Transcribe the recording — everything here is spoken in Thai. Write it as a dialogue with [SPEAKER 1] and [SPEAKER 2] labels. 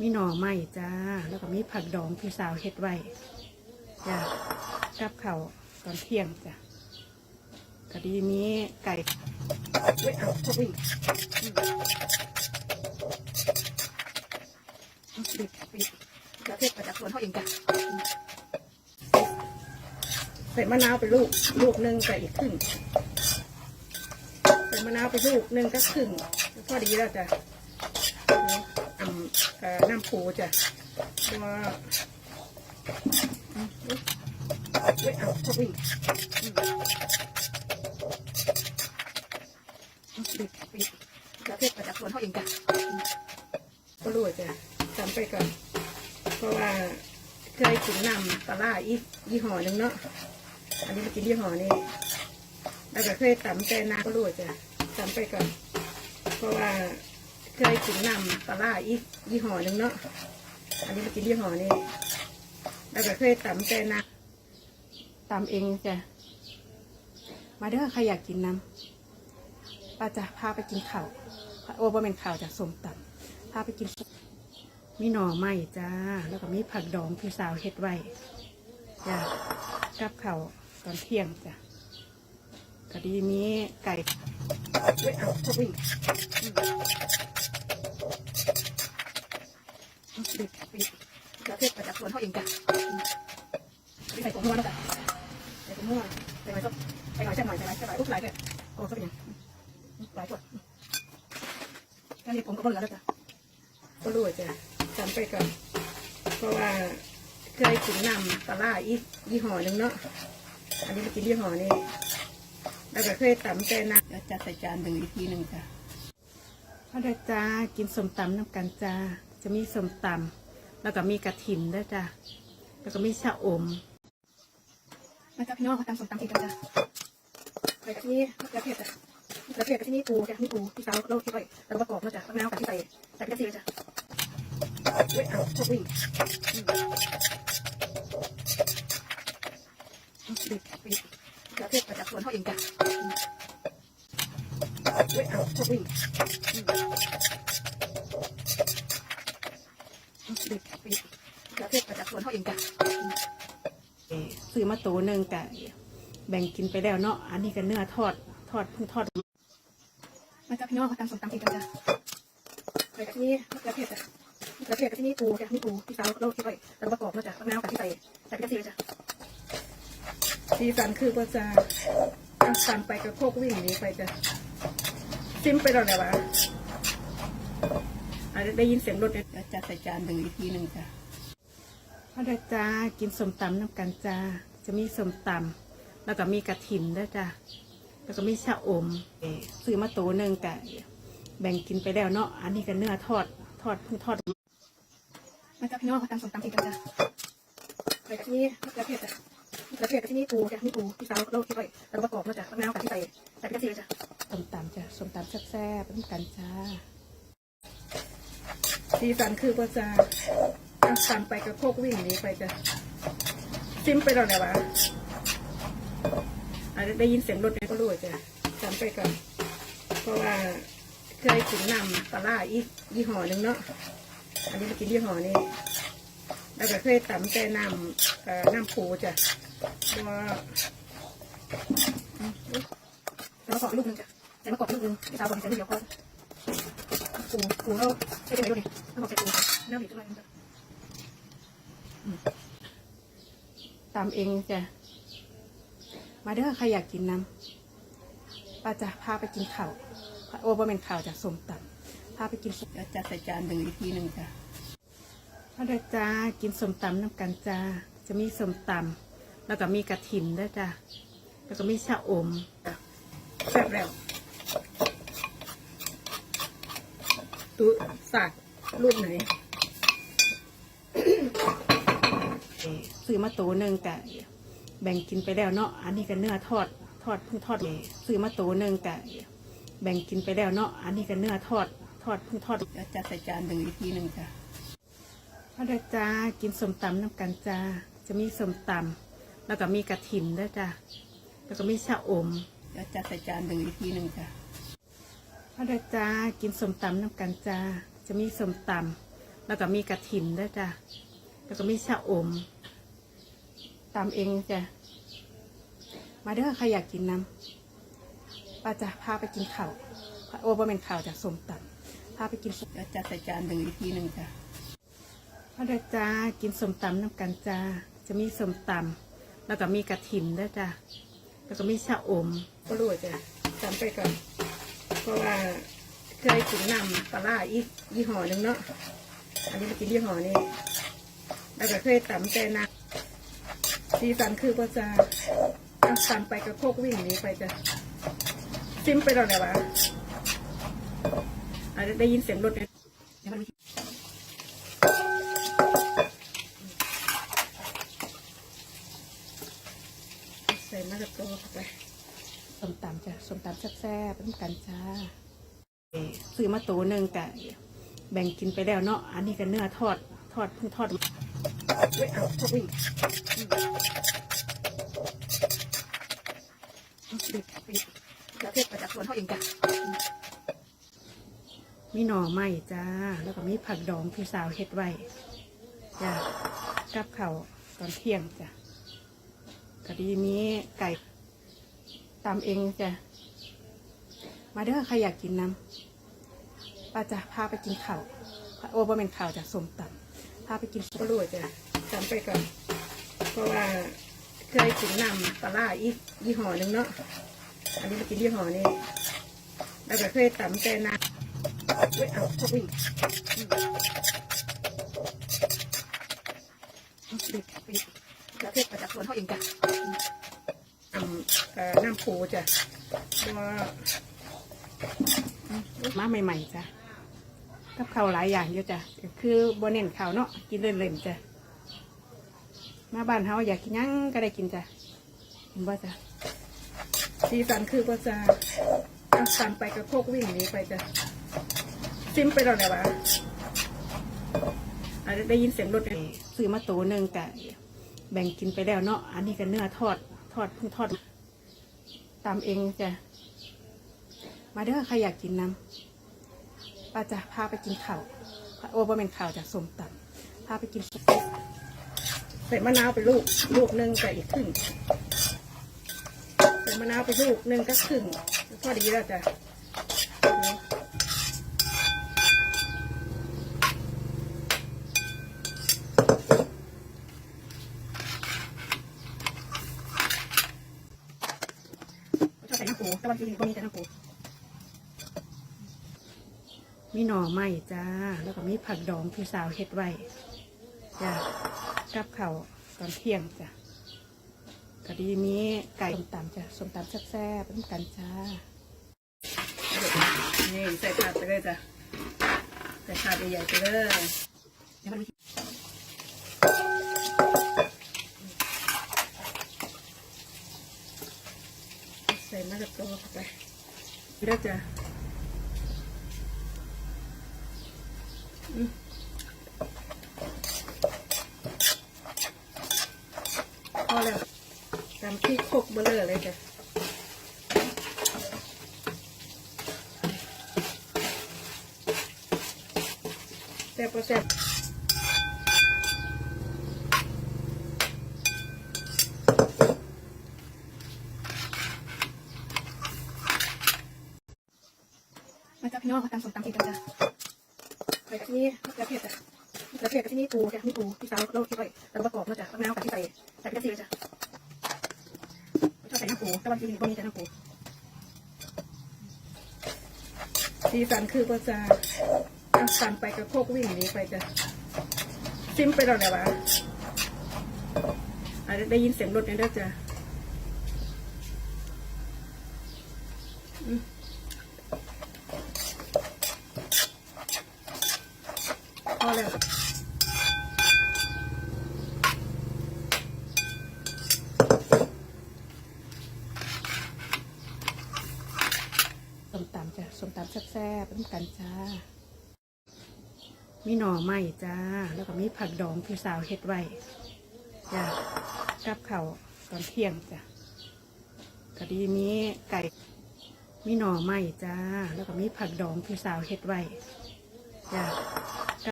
[SPEAKER 1] มีหน่อไม้จ้า แล้วก็มีผักดองพี่สาวเฮ็ดไว้จ้ากับเขาวตอนเที่ยงจ้ะก็ดีมีไก่เว้ยเอาพวกวิ่งปิดปิดกระเทศมาจากสวนเขาเองจ้ะใส่มะนาวไปลูก ลูกหนึ่งใส่อีกครึ่งใส่มะนาวไปลูกหนึ่งก็ครึ่งพอดีแล้วจ้ะ น้ำปูจ้ะตัวอืมเว้ยเอาพวกวิ่งปิดปิดกระเทศมาจากสวนเขาเองจ้ะก็รู้จ้ะจำไปก่อน เพราะว่าเคยกินน้ำปลาอีกยี่ห้อหนึ่งเนาะ อันนี้มากินยี่ห้อนี้แล้วก็เคยตำใจนาก็รู้จ้ะจำไปก่อน เพราะว่า เคยกินน้ำปลาร้าอีกยี่ห้อหนึ่งเนาะ อันนี้มากินยี่ห้อนี้ แล้วก็เคยตำใจนาตำเองจ้ะ มาเด้อใครอยากกินน้ำป้าจะพาไปกินข้าวโอ้บ่เป็นข้าวจากสมตำพาไปกิน มีหน่อไม้จ้า แล้วก็มีผักดองพี่สาวเฮ็ดไว้จ้ะกับข้าวตอนเที่ยงจ้ะก็ดีมีไก่เว้ยเอาพวกวิ่งปิ ดปิดกระเทศมาจากสวนเขาเองจ้ะไม่ใส่ผงนัวแล้วจ้ะใส่ผงนัวใส่หน่อยส้มใส่หน่อยใส่หน่อยใส่หน่อยใส่หน่อยอุ๊บหลายเลยโอ้ก็เป็นยังหลายตัวแค่นี้ผมก็พอเหลือแล้วจ้ะก็รู้จ้ะจำไปก่อนเพราะว่าเคยกินน้ำปลาร้าอีกยี่ห้อหนึ่งเนาะอันนี้มากินยี่ห้อนี้แล้วก็เคยตำใจนะแล้วจัดใส่จานหนึ่งอีกทีหนึ่งจ้ะพอได้จ้ากินสมตำน้ำกันจ้า จะมีสมตำแล้วก็มีกระถินด้วยจ้ะแล้วก็มีชะอมมาจ้าพี่น้องมาตำสมตำกินกันจ้ะใส่กะทิกระเทียมจ้ะกระเทียมกะทินี่ปูจ้ะนี่ปูที่สาโลกที่ไว้แล้วก็ประกอบมาจ้ะมะนาวกับที่ใส่ใส่กระเทียมจ้ะเว้ยเอาพวกวิ่งปิดปิดกระเทียมมาจากสวนเขาเองจ้ะเว้ยเอาพวกวิ่ งปิดปิดกระเทียมมาจากสวนเขาเองจ้ะซื้อมาตัวหนึ่งกะแบ่งกินไปแล้วเนาะอันนี้ก็เนื้อทอดทอดเพิ่งทอดมาจ้พี่น้องมาตำสมตำกินกันจ้ะใส่กะทิกระเทียมจ้ะกระเทียมกะทินี่ปูจ้ะนี่ปูที่สาวโลกที่ไว้แล้วประกอบมาจ้ะมะนาวกับที่ใส่ใส่กระเทียมจ้ะสีสันคือว่าจะเอาสันไปกับโคกวิ่งนีไปจ้ะซิมไปแล้วแหละวะอาจจะได้ยินเสียงรถเนี่ย จัดใส่จานหนึ่งอีกทีหนึ่งจ้ะพอได้จ้ากินสมตำน้ำกันจ้าจะมีสมตำแล้วก็มีกระถิ่นด้วยจ้ะแล้วก็มีชะอมเอ่อซื้อมาตัวหนึ่งกะแบ่งกินไปแล้วเนาะอันนี้ก็เนื้อทอดทอดเพิ่งทอดมาจ้าพี่น้องมาตำสมตำกินกันจ้ะใส่กะทิกระเทียมจ้ะกระเทียมกะทินี่ปูจ้ะนี่ปูที่สาวโลกที่ไว้แล้วก็ประกอบมาจ้ะมะนาวกับที่ใส่ใส่กระเทียมจ้ะสมตำจ้ะสมตำแซ่บๆน้ำกันจ้า สีสันคือว่าจะเอาสันไปกับโคกวิ่งนี้ไปจะซิมไปแล้วแหละวะอาจจะได้ยินเสียงรถเนี่ยก็รู้จ้ะจำไปก่อนเพราะว่าเคยกินน้ำปลาอีกยี่ห้อหนึ่งเนาะอันนี้กินยี่ห้อนี้แล้วก็เคยตำใจน้ำน้ำปูจ้ะว่าแล้วก็ลูกหนึงจ้ะใส่มะกอกลูกนึงที่สาวบอกให้ใส่เดียวก่อน ปูปูเราใส่ไปไหนดูดิแล้วบอกใส่ปูเนื้อบีบขึ้นมาจ้ะอืมเองจ้ะมาเด้อใครอยากกินน้ำป้าจะพาไปกินข้าวโอ้บ่เป็นข้าวจากสมตำพาไปกินจะจัดใส่จานหนึ่งอีกทีหนึ่งจ้ะมาเด้อจ้ากินสมตำน้ำกันจ้าจะมีสมตำแล้วก็มีกระถินด้วยจ้ะแล้วก็มีชะอมแซ่บแล้ว ตู้สากรูปไหนเอ่อซื้อมาตัวหนึ่งกะแบ่งกินไปแล้วเนาะอันนี้ก็เนื้อทอดทอดเพิ่งทอดเอ่อซื้อมาตัวหนึ่งกะแบ่งกินไปแล้วเนาะอันนี้ก็เนื้อทอด ทอดเพิ่งทอดจะจัดใส่จานหนึ่งอีกทีหนึ่งจ้ะพอได้จ้ากินสมตำน้ำกันจ้าจะมีสมตำแล้วก็มีกระถิ่นด้วยจ้ะแล้วก็มีชะอมจะจัดใส่จานหนึ่งอีกทีหนึ่งจ้ะ พอได้จ้ากินสมตำน้ำกันจ้าจะมีสมตำ
[SPEAKER 2] แล้วก็มีกระถินด้วยจ้ะแล้วก็มีชะอมตำเองจ้ะมาเด้อใครอยากกินน้ำป้าจะพาไปกินข้าวโอ้บ่เป็นข้าวจากสมตำพาไปกินสุกจะใส่จานหนึ่งอีกทีหนึ่งจ้ะมาเด้อจ้ากินสมตำน้ำกันจ้าจะมีสมตำแล้วก็มีกระถินด้วยจ้ะแล้วก็มีชะอมก็รู้จ้ะจำไปก่อน เพราะว่าเคยกินน้ำปลาร้าอีกยี่ห้อหนึ่งเนาะ อันนี้มากินยี่ห้อนี้ แล้วก็เคยตำแต่น้ำสีสันคือก็จะเอาตำไปกับโคกวิ่งนี้ไปจะซิมไปแล้วแหละวะอาจจะได้ยินเสียงรถเนี่ยเดี๋ยวมันมีใส่มะละกอเข้าไปส้มตำจ้ะส้มตำ แซ่บๆน้ำกันจ้าเอ่อซื้อมาตัวหนึ่งกะแบ่งกินไปแล้วเนาะอันนี้ก็เนื้อทอดทอดเพิ่งทอดเว้ยเอาพวกวิ่งอืมเอาปิดปิดแล้วเทศประจักษ์ส่วนเขาเองจ้ะมีหน่อไม้จ้า แล้วก็มีผักดองพี่สาวเฮ็ดไว้จ้ากับเขาตอนเที่ยงจ้ะกะดีมีไก่ตามเองจ้ะ มาเด้อใครอยากกินน้ำป้าจะพาไปกินข้าวโอ้บ่เป็นข้าวจากสมตำพาไปกินก็รู้จ้ะจำไปก่อนเพราะว่าเคยกินน้ำปลาอีกยี่ห้อหนึ่งเนาะอันนี้มากินยี่ห้อนี้แล้วก็เคยตำแต่น้ำเว้ยเอาพวกวิ่งอืมเอาปิดปิดแล้วเทศประจักษ์ส่วนเขาเองจ้ะอืมอ่ำน้ำปูจ้ะว่า มาใหม่ๆจ้ะกับข้าวหลายอย่างอยู่จ้ะคือโบเน้นข้าวเนาะกินเล่นๆจ้ะมาบ้านเฮาอยากกินยังก็ได้กินจ้ะเห็นบ่จ้ะสีสันคือก็จะเอาตำไปกับโคกวิ่งนี้ไปจ้ะซิมไปแล้วแหละวะได้ยินเสียงรถเนี่ยซื้อมาตัวหนึ่งกะแบ่งกินไปแล้วเนาะอันนี้ก็เนื้อทอดทอดเพิ่งทอดตามเองจ้ะ มาเด้อใครอยากกินน้ำป้าจะพาไปกินข้าวโอ้บ่เป็นข้าวจากสมตำพาไปกินสุกใส่มะนาวไปลูกลูกหนึ่งกับอีกครึ่งใส่มะนาวไปลูกหนึ่งก็ครึ่งพอดีแล้วจ้ะชอบใส่น้ำปูแต่วันที่นี่ก็มีแต่น้ำปู มีหน่อไม้จ้า แล้วก็มีผักดองพี่สาวเฮ็ดไว้จ้ากับเขาตอนเที่ยงจ้ะก็ดีมีไก่ส้มตำจ้ะส้มตำแซ่บๆน้ำกันจ้า นี่ใส่ถาดไปเลยจ้ะ ใส่ถาดใหญ่ๆไปเลยเดี๋ยวมันมีใส่มะละกอเข้าไปเลือกจ้ะ พอแล้วตำพริกคกเบลเลอเลยจ้ะแซ่บก็แซ่บมาจ้าพี่น้องเขาตำส้มตำกินกันจ้ะ กับที่นี่มะเขือเทศจ้ะมะเขือเทศกับที่นี่ปูจ้ะนี่ปูพี่สาวเราคิดไว้แล้วก็ประกอบมาจ้ะมะนาวกับที่ใส่ใส่กระเทียมจ้ะชอบใส่น้ำปูแต่วันที่นี่ก็มีแต่น้ำปูสีสันคือก็จะเอาตำไปกับโคกวิ่งนี้ไปจ้ะซิมไปแล้วและววะอาจจะได้ยินเสียงรถนี่ยเด้จ้ะ อืมพอแล้วส้มตำจ้ะ ส้มตำแซ่บๆน้ำกันจ้า มีหน่อไม้จ้า แล้วก็มีผักดองพี่สาวเฮ็ดไว้จ้ากับเขาตอนเที่ยงจ้ะก็ดีมีไก่มีหน่อไม้จ้า แล้วก็มีผักดองพี่สาวเฮ็ดไว้จ้า